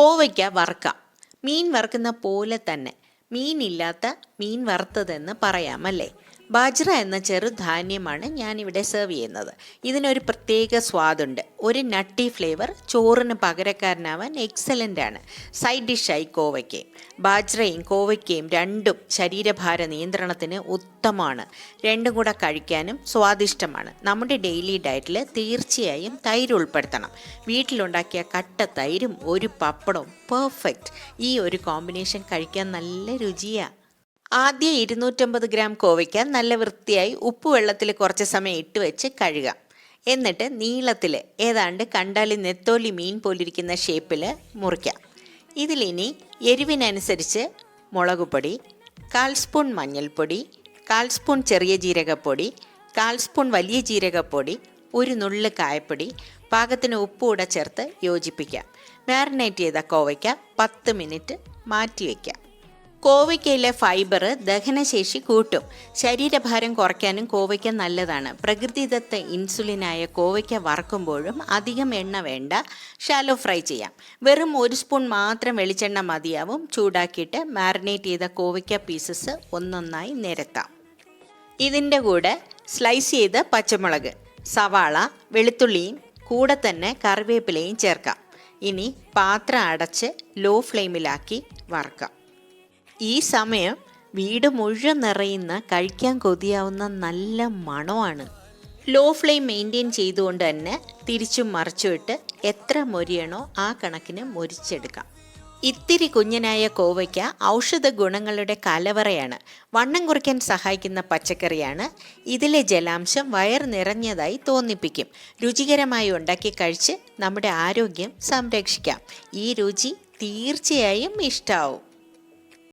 കോവയ്ക്ക വറുക്കാം. മീൻ വറുക്കുന്ന പോലെ തന്നെ. മീനില്ലാത്ത മീൻ വറുത്തതെന്ന് പറയാമല്ലേ? ബാജ്ര എന്ന ചെറുധാന്യമാണ് ഞാനിവിടെ സെർവ് ചെയ്യുന്നത്. ഇതിനൊരു പ്രത്യേക സ്വാദുണ്ട് ഒരു നട്ടി ഫ്ലേവർ ചോറിന് പകരക്കാരനാവാൻ എക്സലന്റ് ആണ്. സൈഡ് ഡിഷായി കോവയ്ക്കയും ബാജ്രയും കോവയ്ക്കയും രണ്ടും ശരീരഭാര നിയന്ത്രണത്തിന് ഉത്തമമാണ്. രണ്ടും കൂടെ കഴിക്കാനും സ്വാദിഷ്ടമാണ്. നമ്മുടെ ഡെയിലി ഡയറ്റിൽ തീർച്ചയായും തൈര് ഉൾപ്പെടുത്തണം. വീട്ടിലുണ്ടാക്കിയ കട്ട തൈരും ഒരു പപ്പടവും പെർഫെക്റ്റ് ഈ ഒരു കോമ്പിനേഷൻ കഴിക്കാൻ നല്ല രുചിയാണ് ആദ്യം ഇരുന്നൂറ്റമ്പത് ഗ്രാം കോവയ്ക്ക നല്ല വൃത്തിയായി ഉപ്പ് വെള്ളത്തിൽ കുറച്ച് സമയം ഇട്ട് വെച്ച് കഴുകാം. എന്നിട്ട് നീളത്തിൽ ഏതാണ്ട് കണ്ടാലി നെത്തോലി മീൻ പോലിരിക്കുന്ന ഷേപ്പിൽ മുറിക്കാം. ഇതിലിനി എരിവിനനുസരിച്ച് മുളകുപൊടി കാൽ സ്പൂൺ മഞ്ഞൾപ്പൊടി കാൽ സ്പൂൺ ചെറിയ ജീരകപ്പൊടി കാൽ സ്പൂൺ വലിയ ജീരകപ്പൊടി ഒരു നുള്ള് കായപ്പൊടി പാകത്തിന് ഉപ്പ് കൂടെ ചേർത്ത് യോജിപ്പിക്കാം. മാരിനേറ്റ് ചെയ്ത കോവയ്ക്ക പത്ത് മിനിറ്റ് മാറ്റി വയ്ക്കാം കോവയ്ക്കയിലെ ഫൈബർ ദഹനശേഷി കൂട്ടും. ശരീരഭാരം കുറയ്ക്കാനും കോവയ്ക്ക നല്ലതാണ്. പ്രകൃതിദത്ത ഇൻസുലിനായ കോവയ്ക്ക വറക്കുമ്പോഴും അധികം എണ്ണ വേണ്ട. ഷാലോ ഫ്രൈ ചെയ്യാം. വെറും ഒരു സ്പൂൺ മാത്രം വെളിച്ചെണ്ണ മതിയാവും. ചൂടാക്കിയിട്ട് മാരിനേറ്റ് ചെയ്ത കോവയ്ക്ക പീസസ് ഒന്നൊന്നായി നിരത്താം. ഇതിന്റെ കൂടെ സ്ലൈസ് ചെയ്ത പച്ചമുളക് സവാള വെളുത്തുള്ളിയും കൂടെ തന്നെ കറിവേപ്പിലയും ചേർക്കാം. ഇനി പാത്രം അടച്ച് ലോ ഫ്ലെയിമിലാക്കി വറക്കാം. ഈ സമയം വീട് മുഴുവൻ നിറയുന്ന കഴിക്കാൻ കൊതിയാവുന്ന നല്ല മണമാണ്. ലോ ഫ്ലെയിം മെയിന്റെയിൻ ചെയ്തുകൊണ്ട് തന്നെ തിരിച്ചും മറിച്ചുവിട്ട് എത്ര മൊരിയണോ ആ കണക്കിന് മൊരിച്ചെടുക്കാം. ഇത്തിരി കുഞ്ഞനായ കോവയ്ക്ക ഔഷധ ഗുണങ്ങളുടെ കലവറയാണ്. വണ്ണം കുറയ്ക്കാൻ സഹായിക്കുന്ന പച്ചക്കറിയാണ്. ഇതിലെ ജലാംശം വയർ നിറഞ്ഞതായി തോന്നിപ്പിക്കും. രുചികരമായി ഉണ്ടാക്കി കഴിച്ച് നമ്മുടെ ആരോഗ്യം സംരക്ഷിക്കാം. ഈ രുചി തീർച്ചയായും ഇഷ്ടാവും.